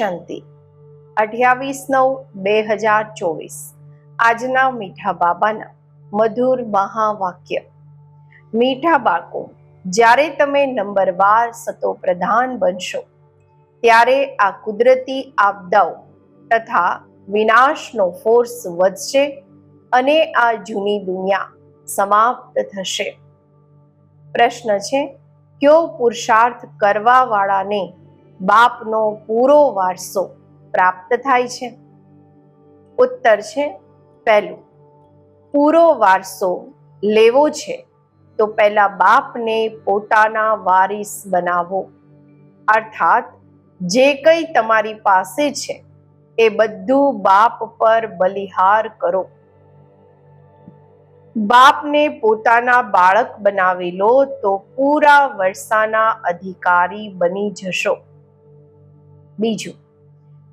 શાંતિ. અઠ્યાવીસ નવ, બે હજાર ચોવીસ. આજના મીઠા બાબાના મધુર મહાવાક્ય. મીઠા બાળકો, જ્યારે તમે નંબરવાર સતો પ્રધાન બનશો, ત્યારે આ કુદરતી આપદાઓ તથા વિનાશનો ફોર્સ વધશે અને આ જૂની દુનિયા સમાપ્ત થશે. પ્રશ્ન છે, કયો પુરુષાર્થ કરવાવાળાને વાળાને બાપનો પૂરો વારસો પ્રાપ્ત થાય છે. ઉત્તર છે પહેલું. પૂરો વારસો લેવો છે તો પહેલા બાપને પોતાના વારિસ બનાવો. અર્થાત જે કંઈ તમારી પાસે છે એ બધું બાપ પર બલિહાર કરો. બાપને પોતાના બાળક બનાવી લો તો પૂરા વર્ષાના અધિકારી બની જશો. બીજું,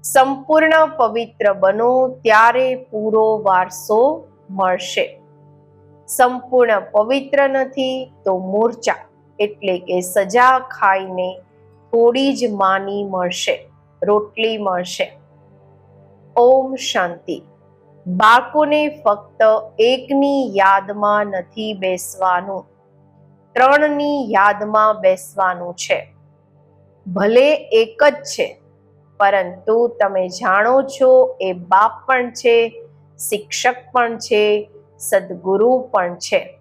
સંપૂર્ણ પવિત્ર બનો ત્યારે પૂરો વારસો મળશે. સંપૂર્ણ પવિત્ર નથી તો મૂર્છા, એટલે કે સજા ખાઈને થોડી જ માની મળશે, રોટલી મળશે. ઓમ શાંતિ. બાળકોને ફક્ત એકની યાદમાં નથી બેસવાનું, ત્રણની યાદમાં બેસવાનું છે. ભલે એક જ છે પરંતુ તમે જાણો છો, એ બાપ પણ છે, શિક્ષક પણ છે, સદગુરુ પણ છે.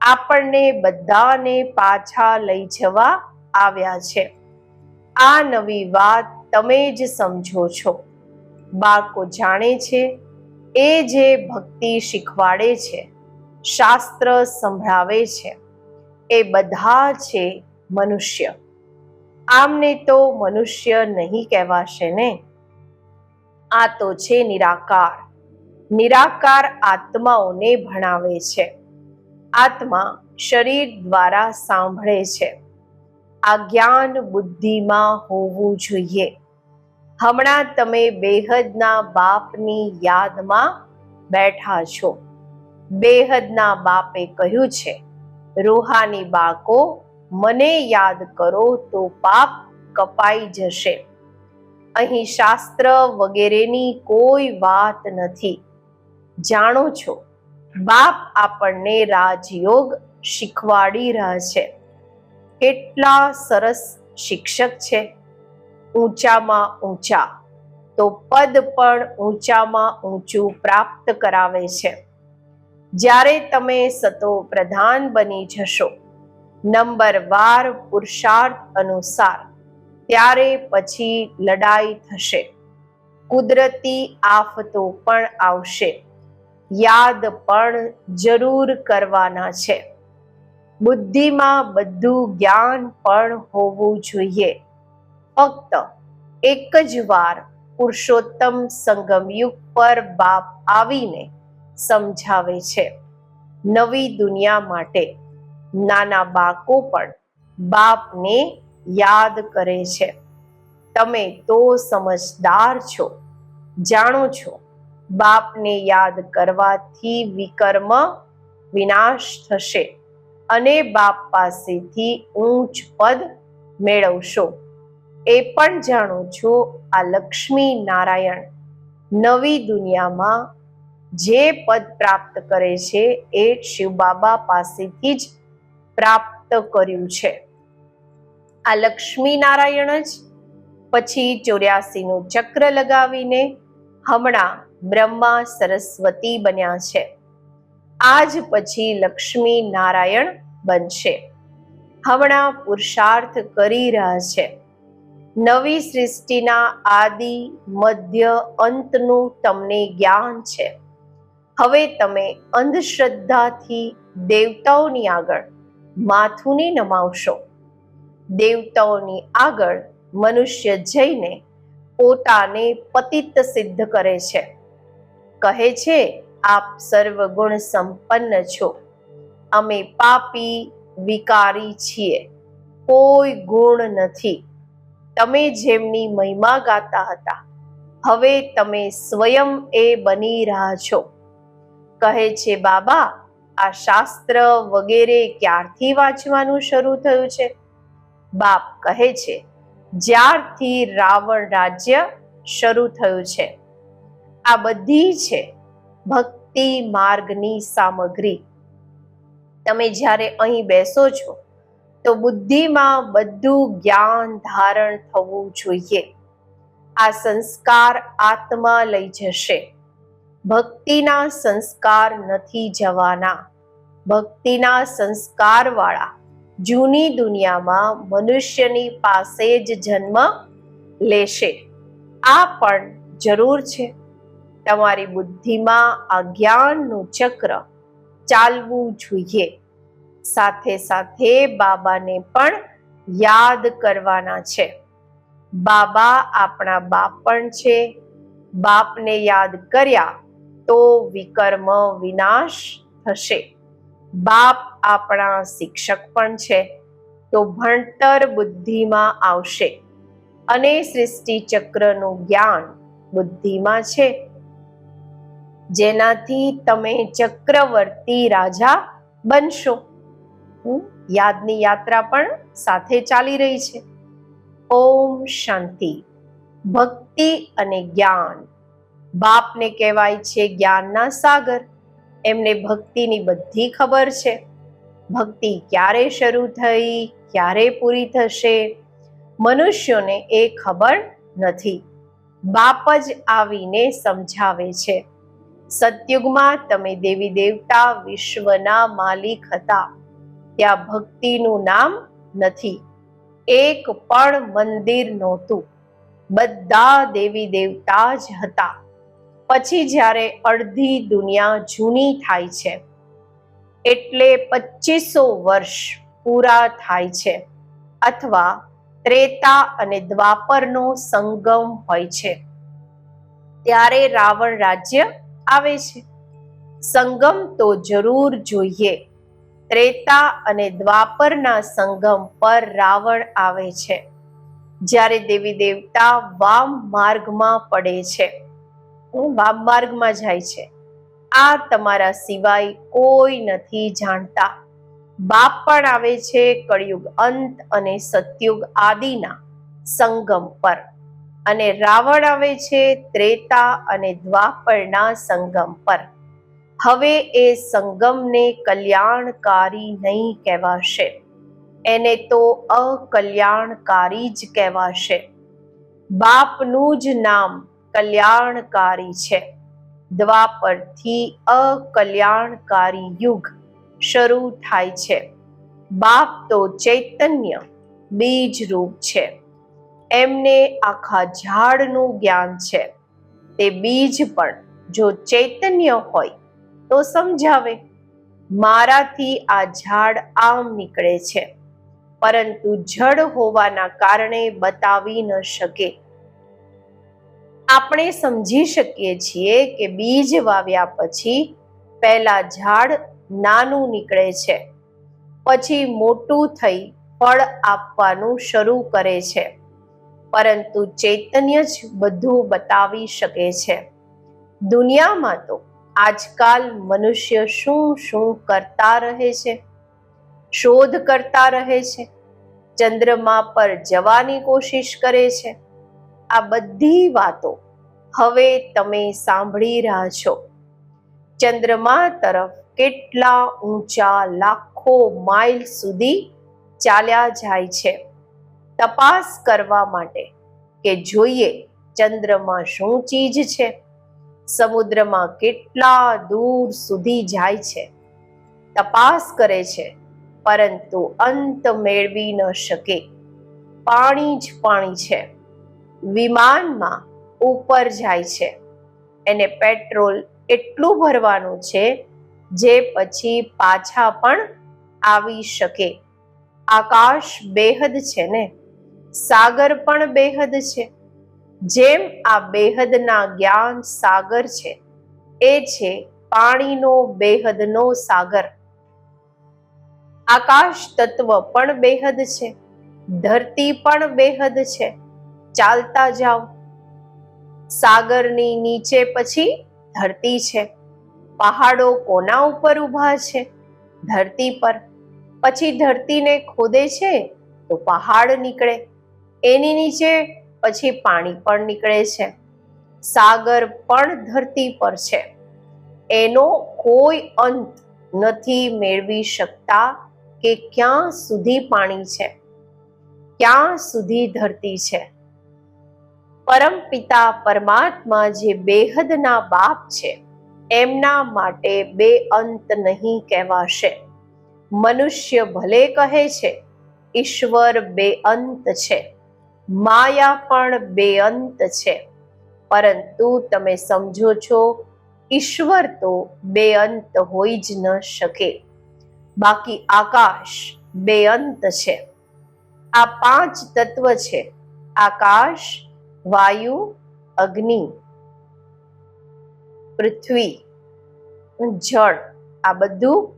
આપણને બધાને પાછા લઈ જવા આવ્યા છે. આ નવી વાત તમે જ સમજો છો. બાળકો જાણે છે, એ જે ભક્તિ શીખવાડે છે, શાસ્ત્ર સંભળાવે છે, એ બધા છે મનુષ્ય. આમને તો મનુષ્ય નહીં કહેવાશે ને? આ તો છે નિરાકાર. નિરાકાર આત્માઓને ભણાવે છે. આત્મા શરીર દ્વારા સાંભળે છે. આ જ્ઞાન બુદ્ધિમાં હોવું જોઈએ. હમણાં તમે બેહદના બાપની યાદમાં બેઠા છો. બેહદના બાપે કહ્યું છે, રૂહાની બાળકો મને યાદ કરો તો પાપ કપાઈ જશે. અહીં શાસ્ત્ર વગેરેની કોઈ વાત નથી. જાણો છો, બાપ આપણને રાજયોગ શીખવાડી રહ્યા છે. કેટલા સરસ શિક્ષક છે. ઊંચામાં ઊંચા, તો પદ પણ ઊંચામાં ઊંચું પ્રાપ્ત કરાવે છે. જ્યારે તમે સતો પ્રધાન બની જશો નંબર વાર પુરુષાર્થ અનુસાર. ત્યારે પછી લડાઈ થશે. કુદરતી આફતો પણ આવશે. યાદ પણ જરૂર કરવાના છે. બુદ્ધિમાં બધું જ્ઞાન પણ હોવું જોઈએ. ફક્ત એક જ વાર પુરુષોત્તમ સંગમયુગ પર બાપ આવીને સમજાવે છે. નવી દુનિયા માટે નાના બાળકો પણ બાપને યાદ કરે છે. તમે તો સમજદાર છો, જાણો છો, બાપને યાદ કરવાથી વિકર્મ વિનાશ થશે અને બાપ પાસેથી ઊંચ પદ મેળવશો. એ પણ જાણો છો, આ લક્ષ્મી નારાયણ નવી દુનિયામાં જે પદ પ્રાપ્ત કરે છે એ શિવ બાબા પાસેથી જ પ્રાપ્ત કર્યું છે. આ લક્ષ્મી નારાયણ જ પછી ચોર્યાસી નું ચક્ર લગાવીને હમણાં બ્રહ્મા સરસ્વતી બન્યા છે. આજ પછી લક્ષ્મી નારાયણ બનશે. હમણાં પુરુષાર્થ કરી રહ્યા છે. નવી સૃષ્ટિના આદિ મધ્ય અંતનું તમને જ્ઞાન છે. હવે તમે અંધશ્રદ્ધાથી દેવતાઓની આગળ માથું નહીં નમાવશો. દેવતાઓની આગળ મનુષ્ય જઈને પોતાને પતિત સિદ્ધ કરે છે. કહે છે, આપ સર્વગુણ સંપન્ન છો. અમે પાપી, વિકારી છીએ. કોઈ ગુણ નથી. તમે જેમની મહિમા ગાતા હતા, હવે તમે સ્વયં એ બની રહ્યા છો. કહે છે, બાબા આ શાસ્ત્ર વગેરે ક્યારથી વાંચવાનું શરૂ થયું છે? બાપ કહે છે, જ્યારથી રાવણ રાજ્ય શરૂ થયું છે. આ બધી છે ભક્તિ માર્ગની સામગ્રી. તમે જ્યારે અહીં બેસો છો, તો બુદ્ધિમાં બધું જ્ઞાન ધારણ થવું જોઈએ. આ સંસ્કાર આત્મા લઈ જશે. ભક્તિના સંસ્કાર નથી જવાના. ભક્તિના સંસ્કાર વાળા જૂની દુનિયામાં મનુષ્યની પાસે જ જન્મ લેશે. આ પણ જરૂર છે. તમારી બુદ્ધિમાં આ જ્ઞાનનું ચક્ર ચાલવું જોઈએ. સાથે સાથે બાબાને પણ યાદ કરવાના છે. બાબા આપણા બાપ પણ છે. બાપને યાદ કર્યા તો વિકર્મ વિનાશ થશે. બાપ આપણા શિક્ષક પણ છે, તો ભણતર બુદ્ધિમાં આવશે. અને સૃષ્ટિ ચક્રનું જ્ઞાન બુદ્ધિમાં છે. જેનાથી તમે ચક્રવર્તી રાજા બનશો. યાદની યાત્રા પણ સાથે ચાલી રહી છે. ઓમ શાંતિ. ભક્તિ અને જ્ઞાન બાપને કહેવાય છે જ્ઞાનના સાગર. એમને ભક્તિની બધી ખબર છે. ભક્તિ ક્યારે શરૂ થઈ, ક્યારે પૂરી થશે, મનુષ્યોને એ ખબર નથી. બાપ જ આવીને સમજાવે છે. સતયુગમાં તમે દેવી દેવતા વિશ્વના માલિક હતા. ત્યાં ભક્તિનું નામ નથી. એક પણ મંદિર નહોતું. બધા દેવી દેવતા જ હતા. પછી જ્યારે અડધી દુનિયા જૂની થાય છે, એટલે પચીસો વર્ષ પૂરા થાય છે અથવા ત્રેતા અને દ્વાપરનો સંગમ હોય છે. ત્યારે રાવણ રાજ્ય આવે છે. સંગમ તો જરૂર જોઈએ. ત્રેતા અને દ્વાપરના સંગમ પર રાવણ આવે છે. જ્યારે દેવી દેવતા વામ માર્ગમાં પડે છે. વામ માર્ગમાં જાય છે. આ તમારા સિવાય કોઈ નથી જાણતા. બાપ પણ આવે છે કળિયુગ અંત અને સતયુગ આદિના સંગમ પર અને રાવણ આવે છે ત્રેતા અને દ્વાપરના સંગમ પર. હવે એ સંગમને કલ્યાણકારી નહીં કહેવાશે. એને તો અકલ્યાણકારી જ કહેવાશે. બાપનું જ નામ કલ્યાણકારી છે. દ્વાપરથી અકલ્યાણકારી યુગ શરૂ થાય છે. બાપ તો ચૈતન્ય બીજ રૂપ છે. એમને આખા ઝાડનું જ્ઞાન છે. તે બીજ પણ જો ચૈતન્ય હોય તો સમજાવે. મારાથી આ ઝાડ આમ નીકળે છે. પરંતુ જડ હોવાના કારણે બતાવી ન શકે. આપણે સમજી શકીએ છીએ કે બીજ વાવ્યા પછી પહેલા ઝાડ નાનું નીકળે છે. પછી મોટું થઈ ફળ આપવાનું શરૂ કરે છે. પરંતુ ચૈતન્ય જ બધું બતાવી શકે છે. દુનિયામાં તો આજકાલ મનુષ્ય શું શું કરતા રહે છે? શોધ કરતા રહે છે. ચંદ્રમા પર જવાની કોશિશ કરે છે. આ બધી વાતો હવે તમે સાંભળી રહ્યા છો. ચંદ્રમા તરફ કેટલા ઊંચા લાખો માઇલ સુધી ચાલ્યા જાય છે. તપાસ કરવા માટે કે જોઈએ ચંદ્રમાં શું ચીજ છે? સમુદ્રમાં કેટલા દૂર સુધી જાય છે? તપાસ કરે છે, પરંતુ અંત મેળવી ન શકે. પાણી જ પાણી છે. વિમાનમાં ઉપર જાય છે. એને પેટ્રોલ એટલું ભરવાનું છે જે પછી પાછા પણ આવી શકે. આકાશ બેહદ છે ને? સાગર પણ બેહદ છે. જેમ આ બેહદના જ્ઞાન સાગર છે, એ છે પાણીનો બેહદનો સાગર. આકાશ તત્વ પણ બેહદ છે, ધરતી પણ બેહદ છે. ચાલતા જાઓ. સાગરની નીચે પછી ધરતી છે. પહાડો કોના ઉપર ઊભા છે? ધરતી પર. પછી ધરતીને ખોદે છે તો પહાડ નીકળે. એની નીચે પછી પાણી પણ નીકળે છે. સાગર પણ ધરતી પર છે. એનો કોઈ અંત નથી મેળવી શકતા કે ક્યાં સુધી પાણી છે? ક્યાં સુધી ધરતી છે? પરમ પિતા પરમાત્મા જે બેહદના બાપ છે, એમના માટે બે અંત નહીં કહેવાશે. મનુષ્ય ભલે કહે છે, ઈશ્વર બે અંત છે. માયા પણ બે અંત છે. પરંતુ તમે સમજો છો, ઈશ્વર તો બે અંત હોઈ જ ન શકે. બાકી આકાશ બે અંત છે. આ પાંચ તત્વ છે. આકાશ વાયુ, અગ્નિ, પૃથ્વી જળ. આ બધું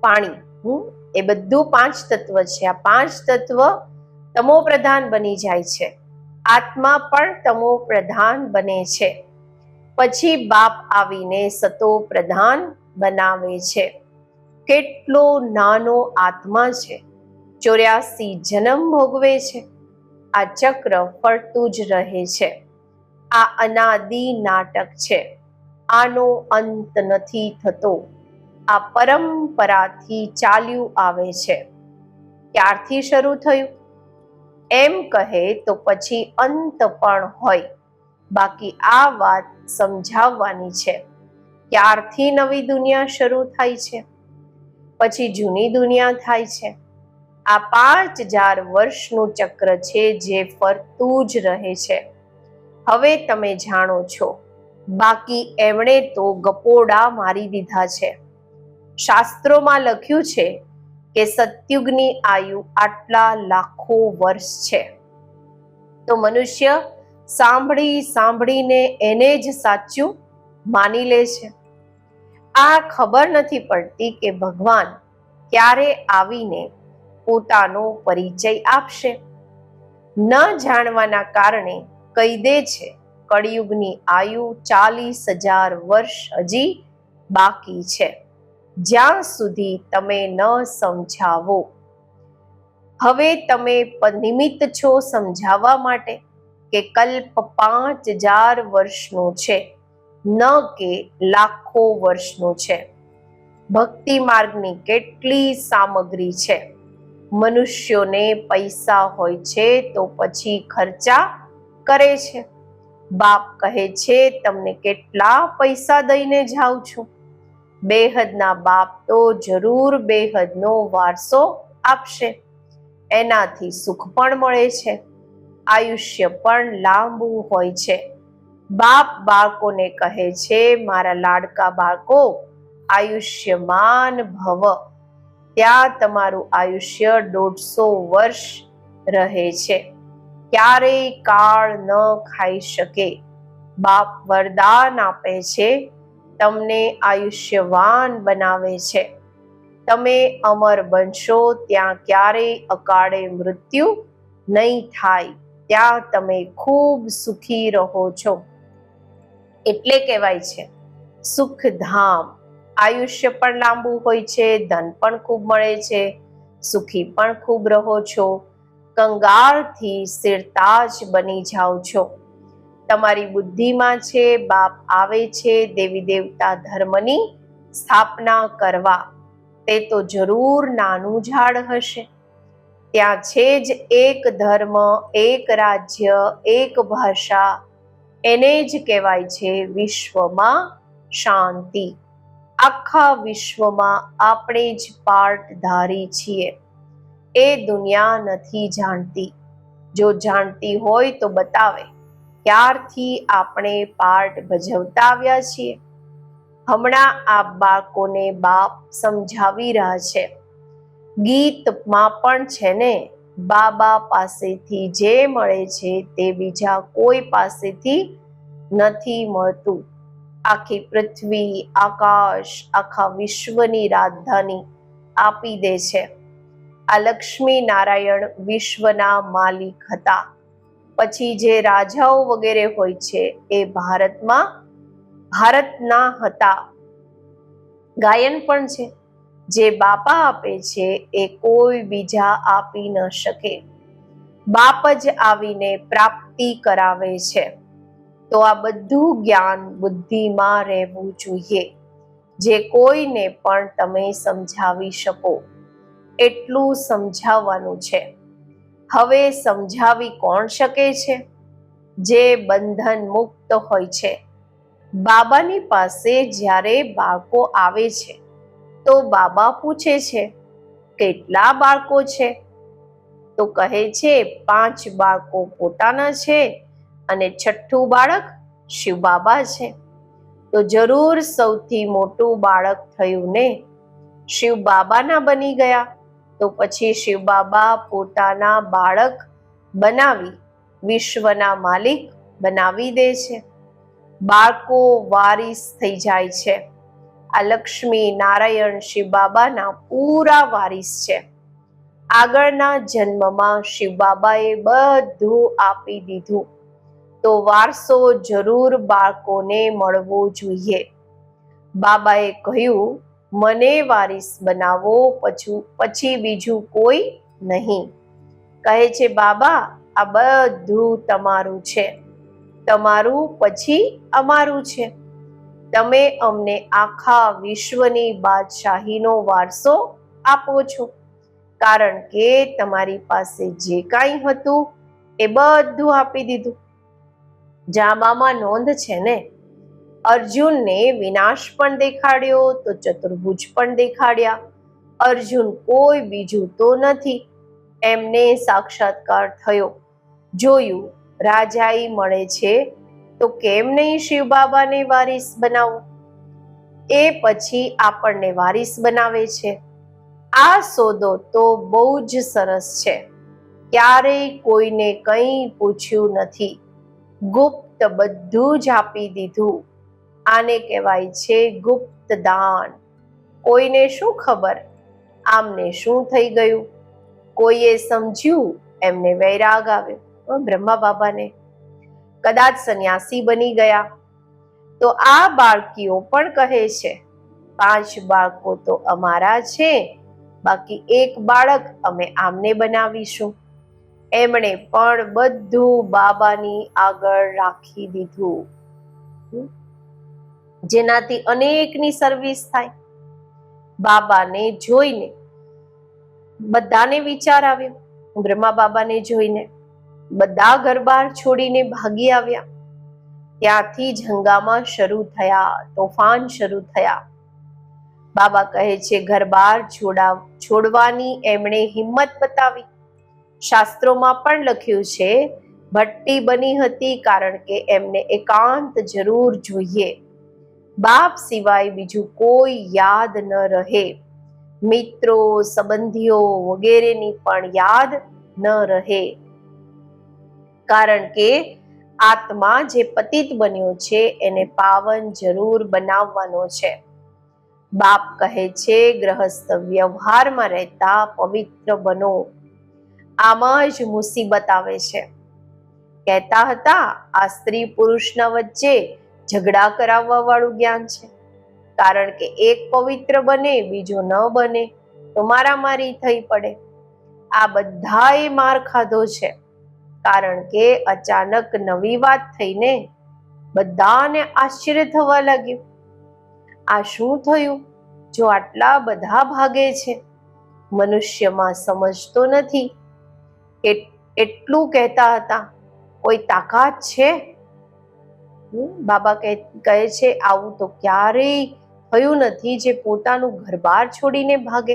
પાણી. હમ? એ બધું પાંચ તત્વ છે. આ પાંચ તત્વ તમો પ્રધાન બની જાય છે. આત્મા પણ તમો પ્રધાન બને છે. પછી બાપ આવીને સતો પ્રધાન બનાવે છે. કેટલો નાનો આત્મા છે. ચોર્યાસી જન્મ ભોગવે છે. આ ચક્ર ફરતું જ રહે છે. આ અનાદિ નાટક છે. આનો અંત નથી થતો. આ પરંપરાથી ચાલ્યું આવે છે. ક્યારથી શરૂ થયું? એમ કહે તો પછી અંત પણ હોય. બાકી આ વાત સમજાવવાની છે. ક્યારથી નવી દુનિયા શરૂ થાય છે? પછી જૂની દુનિયા થાય છે. આ પાંચ હજાર વર્ષનું ચક્ર છે જે ફરતું જ રહે છે. હવે તમે જાણો છો, બાકી એમણે તો ગપોડા મારી દીધા છે. શાસ્ત્રોમાં લખ્યું છે કે સત્યુગની આયુ આટલા લાખો વર્ષ છે. તો મનુષ્ય સાંભળી સાંભળીને એને જ સાચું માની લે છે. આ ખબર નથી પડતી કે ભગવાન ક્યારે આવીને પોતાનો પરિચય આપશે. ન જાણવાના કારણે કહી દે છે, કળિયુગની આયુ ચાલીસ હજાર વર્ષ હજી બાકી છે. જ્યાં સુધી તમે ન સમજાવો. હવે તમે નિમિત્ત છો સમજાવવા માટે કે કલ્પ પાંચ હજાર વર્ષનો છે, ન કે લાખો વર્ષનો છે. ભક્તિ માર્ગની કેટલી સામગ્રી છે. મનુષ્યોને પૈસા હોય છે તો પછી ખર્ચા કરે છે. બાપ કહે છે, તમને કેટલા પૈસા દઈને જાઉં છું. બેહદના બાપ તો જરૂર બેહદનો વારસો આપશે. એનાથી સુખ પણ મળે છે. આયુષ્ય પણ લાંબુ હોય છે. બાપ બાળકોને કહે છે, મારા લાડકા બાળકો, આયુષ્યમાન ભવ. ત્યાં તમારું આયુષ્ય દોઢસો વર્ષ રહે છે. ક્યારેય કાળ ન ખાઈ શકે. બાપ વરદાન આપે છે. તમને આયુષ્યવાન બનાવે છે. તમે અમર બનશો ત્યાં ક્યારેય અકાળે મૃત્યુ નહીં થાય. ત્યાં તમે ખૂબ સુખી રહો છો. એટલે કહેવાય છે, સુખધામ. આયુષ્ય પણ લાંબુ હોય છે, ધન પણ ખૂબ મળે છે, સુખી પણ ખૂબ રહો છો, કંગાળથી સ્થિરતાજ બની જાઓ છો. તમારી બુદ્ધિમાં છે, બાપ આવે છે, દેવી દેવતા ધર્મની સ્થાપના કરવા. તે તો જરૂર નાનું ઝાડ હશે. ત્યાં છે જ એક ધર્મ, એક રાજ્ય, એક ભાષા. એને જ કહેવાય છે વિશ્વમાં શાંતિ. આખા વિશ્વમાં આપણે જ પાર્ટધારી છીએ. એ દુનિયા નથી જાણતી. જો જાણતી હોય તો બતાવે, ક્યારથી આપણે પાર્ટ ભજવતા આવ્યા છીએ? હમણાં આ બાળકોને બાપ સમજાવી રહ્યા છે. ગીતમાં પણ છે ને, બાબા પાસેથી જે મળે છે તે બીજા કોઈ પાસેથી નથી મળતું. આખી પૃથ્વી, આકાશ, આખા વિશ્વની રાજધાની આપી દે છે. આ લક્ષ્મી નારાયણ વિશ્વના માલિક હતા. પછી જે રાજાઓ વગેરે હોય છે એ ભારતમાં, ભારતના હતા. ગાયન પણ છે. જે બાપા આપે છે એ કોઈ બીજા આપી ન શકે. બાપ જ આવીને પ્રાપ્તિ કરાવે છે. તો આ બધું જ્ઞાન બુદ્ધિમાં રહેવું જોઈએ. જે કોઈને પણ તમે સમજાવી શકો. એટલું સમજાવવાનું છે. હવે સમજાવી કોણ શકે છે? જે બંધન મુક્ત હોય છે. બાબાની પાસે જ્યારે બાળકો આવે છે, તો બાબા પૂછે છે, કેટલા બાળકો છે? તો કહે છે, પાંચ બાળકો પોતાના છે અને છઠ્ઠું બાળક શિવ બાબા છે. તો જરૂર સૌથી મોટું બાળક થયું ને શિવ બાબાના બની ગયા. તો પછી શિવ બાબા પોતાના બાળક બનાવી, વિશ્વના માલિક બનાવી દે છે. બાળકો વારિસ થઈ જાય છે. આ લક્ષ્મી નારાયણ શિવ બાબાના પૂરા વારિસ છે. આગળના જન્મમાં શિવ બાબાએ બધું આપી દીધું. તો વારસો જરૂર બાળકોને મળવો જોઈએ. બાબાએ કહ્યું, મને વારિસ બનાવો, પછી પછી બીજું કોઈ નહીં. કહે છે, બાબા, આ બધું તમારું છે. તમારું પછી અમારું છે. તમે અમને આખા વિશ્વની બાદશાહીનો વારસો આપો છો. કારણ કે તમારી પાસે જે કાંઈ હતું, એ બધું આપી દીધું. જામામાં નોંધ છે ને? અર્જુનને વિનાશ પણ દેખાડ્યો, તો ચતુર્ભુજ પણ દેખાડ્યા. અર્જુન કોઈ બીજું તો નથી. એમને સાક્ષાત્કાર થયો. જોયું, રાજાઈ મળે છે, તો કેમ નહીં શિવ બાબાને વારીસ બનાવો? એ પછી આપણને વારીસ બનાવે છે. આ સોદો તો બહુ જ સરસ છે. ક્યારેય કોઈને કંઈ પૂછ્યું નથી. ગુપ્ત બધું જ આપી દીધું. આને કહેવાય છે ગુપ્ત દાન કોઈને શું ખબર? આમને શું થઈ ગયું? કોઈએ સમજ્યું? એમને વૈરાગ આવ્યો. બ્રહ્મા બાબાને. કદાચ સંન્યાસી બની ગયા. તો આ બાળકીઓ પણ કહે છે, પાંચ બાળકો તો અમારા છે. બાકી એક બાળક અમે આમને બનાવીશું. એમણે પણ બધું બાબાની આગળ રાખી દીધું. જેનાથી અનેકની સર્વિસ થાય. બાબાને જોઈને બધાને વિચાર આવ્યો. બ્રહ્મા બાબાને જોઈને બધા ઘરબાર છોડીને ભાગી આવ્યા. ત્યાંથી જ હંગામા શરૂ થયા, તોફાન શરૂ થયા. બાબા કહે છે, ઘરબાર છોડા, છોડવાની એમણે હિંમત બતાવી. શાસ્ત્રોમાં પણ લખ્યું છે, ભટ્ટી બની હતી કારણ કે એમને એકાંત જરૂર જોઈએ. બાપ સિવાય બીજું કોઈ યાદ ન રહે. મિત્રો, સંબંધીઓ વગેરેની પણ યાદ ન રહે. કારણ કે આત્મા જે પતિત બન્યો છે, એને પાવન જરૂર બનાવવાનો છે. બાપ કહે છે, ગ્રહસ્થ વ્યવહારમાં રહેતા પવિત્ર બનો. આમાં જ મુસીબત આવે છે. કહેતા હતા, આ સ્ત્રી પુરુષના વચ્ચે ઝઘડા કરાવવા વાળું જ્ઞાન છે. કારણ કે એક પવિત્ર બને, બીજો ન બને, તો મારામારી થઈ પડે. આ બધાએ માર ખાધો છે. કારણ કે અચાનક નવી વાત થઈને બધાને આશ્ચર્ય થવા લાગ્યું. આ શું થયું? જો આટલા બધા ભાગે છે, મનુષ્યમાં સમજતો નથી એટલું કહેતા હતા કોઈ તાકાત છે? બાબા કહે છે, આવું તો ક્યારેય થયું નથી જે પોતાનું ઘરબાર છોડીને ભાગે.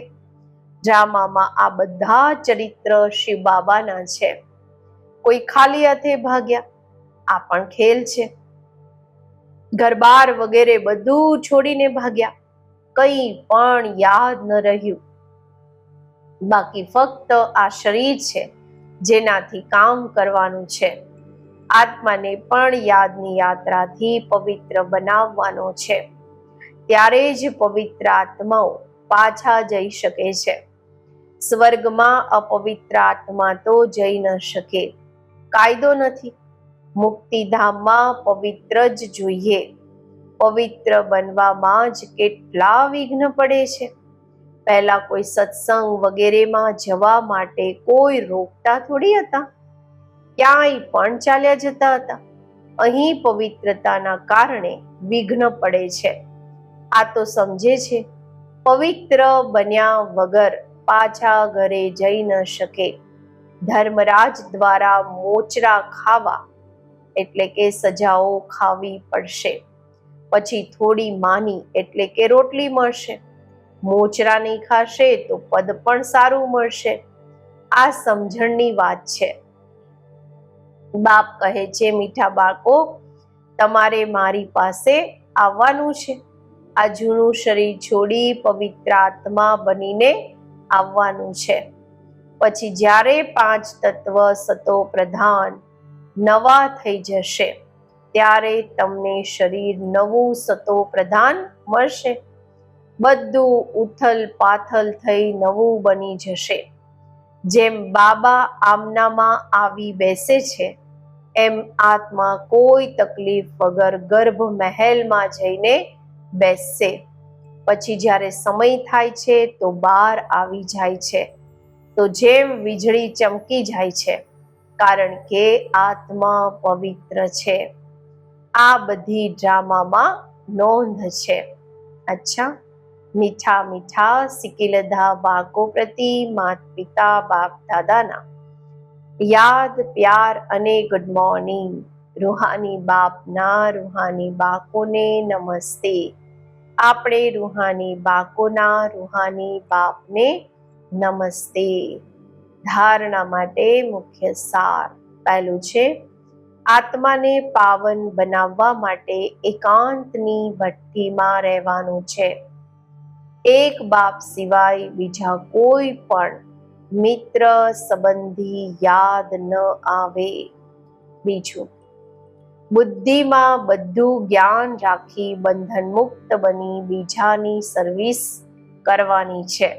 ડ્રામામાં આ બધા ચરિત્ર શિવ બાબાના છે. કોઈ ખાલી હાથે ભાગ્યા. આ પણ ખેલ છે. ઘરબાર વગેરે બધું છોડીને ભાગ્યા. કંઈ પણ યાદ ન રહ્યું. બાકી ફક્ત આ શરીર છે. જેનાથી કામ કરવાનું છે. આત્માને પણ યાદની યાત્રાથી પવિત્ર બનાવવાનો છે. ત્યારે જ પવિત્ર આત્માઓ પાછા જઈ શકે છે. સ્વર્ગમાં અપવિત્ર આત્મા તો જઈ ન શકે. કાયદો નથી. મુક્તિધામમાં પવિત્ર જ જોઈએ. પવિત્ર બનવામાં જ કેટલા વિઘ્ન પડે છે. પહેલા કોઈ સત્સંગ વગેરેમાં જવા માટે કોઈ રોકતા થોડી હતા? ક્યાંય પણ ચાલ્યા જતા હતા. અહીં પવિત્રતાના કારણે વિઘ્ન પડે છે. આ તો સમજે છે. પવિત્ર બન્યા વગર પાછા ઘરે જઈ ન શકે. ધર્મરાજ દ્વારા મોચરા ખાવા એટલે કે સજાઓ ખાવી પડશે. પછી થોડી માની એટલે કે રોટલી મળશે. મોચરા નહીં ખાશે તો પદ પણ સારું મળશે. આ સમજણની વાત છે. બાપ કહે છે, મીઠા બાળકો, તમારે મારી પાસે આવવાનું છે. આ જૂનું શરીર છોડી પવિત્ર આત્મા બનીને આવવાનું છે. પછી જ્યારે પાંચ તત્વ સતો પ્રધાન નવા થઈ જશે, ત્યારે તમને શરીર નવું સતો પ્રધાન મળશે. બધું ઉથલ પાથલ થઈ નવું બની જશે. જેમ બાબા આમનામાં આવી બેસે છે, એમ આત્મા કોઈ તકલીફ વગર ગર્ભ મહેલમાં જઈને બેસશે. પછી જ્યારે સમય થાય છે તો બહાર આવી જાય છે. તો જેમ વીજળી ચમકી જાય છે, કારણ કે આત્મા પવિત્ર છે. આ બધી ડ્રામામાં નોંધ છે. અચ્છા. મીઠા મીઠા સિકિલધા બાકો પ્રતિ માત પિતા, બાપ, દાદાના. યાદ, પ્યાર અને ગુડ મોર્નિંગ રૂહાની બાપના, રૂહાની બાકોને નમસ્તે. આપણે રૂહાની બાકોના રૂહાની બાપને નમસ્તે. ધારણા માટે મુખ્ય સાર પહેલું છે, આત્માને પાવન બનાવવા માટે એકાંતની ભઠ્ઠીમાં રહેવાનું છે. એક બાપ સિવાય બીજા કોઈ પણ મિત્ર સંબંધી યાદ ન આવે. બીજું, બુદ્ધિમાં બધું જ્ઞાન રાખી બંધન મુક્ત બની બીજાની સર્વિસ કરવાની છે.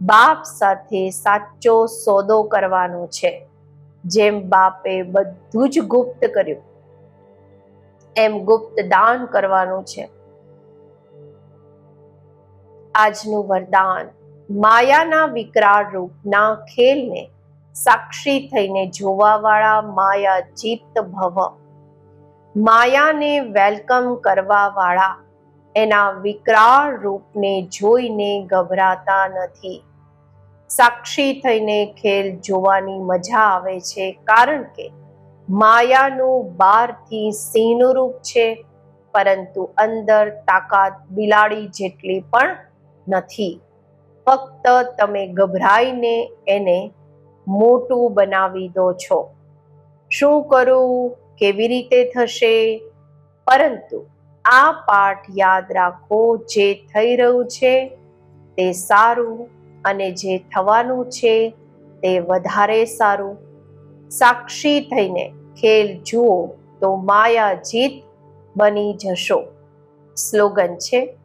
બાપ સાથે સાચો સોદો કરવાનો છે. જેમ બાપે બધું જ ગુપ્ત કર્યું, એમ ગુપ્ત દાન કરવાનું છે. આજનું વરદાન. માયાના વિકરાળ રૂપના ખેલને સાક્ષી થઈને જોવાવાળા માયા જીત ભવ. માયાને વેલકમ કરવાવાળા એના વિકરાળ રૂપને જોઈને ગભરાતા નથી. સાક્ષી થઈને ખેલ જોવાની મજા આવે છે કારણ કે માયાનું બહારથી સિંહનું રૂપ છે, પરંતુ અંદર તાકાત બિલાડી જેટલી પણ નથી. ફક્ત તમે ગભરાઈને એને મોટું બનાવી દો છો. શું કરું? કેવી રીતે થશે? પરંતુ આ પાઠ યાદ રાખો જે થઈ રહ્યું છે, તે સારું અને જે થવાનું છે, તે વધારે સારું. સાક્ષી થઈને ખેલ જુઓ તો માયા જીત બની જશો. સ્લોગન છે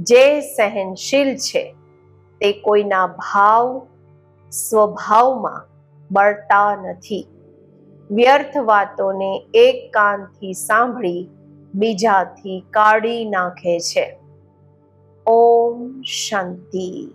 જે સહનશીલ છે, તે કોઈના ભાવ, સ્વભાવમાં બળતા નથી. વ્યર્થ વાતોને એક કાનથી સાંભળી, બીજાથી કાઢી નાખે છે. ઓમ શાંતિ.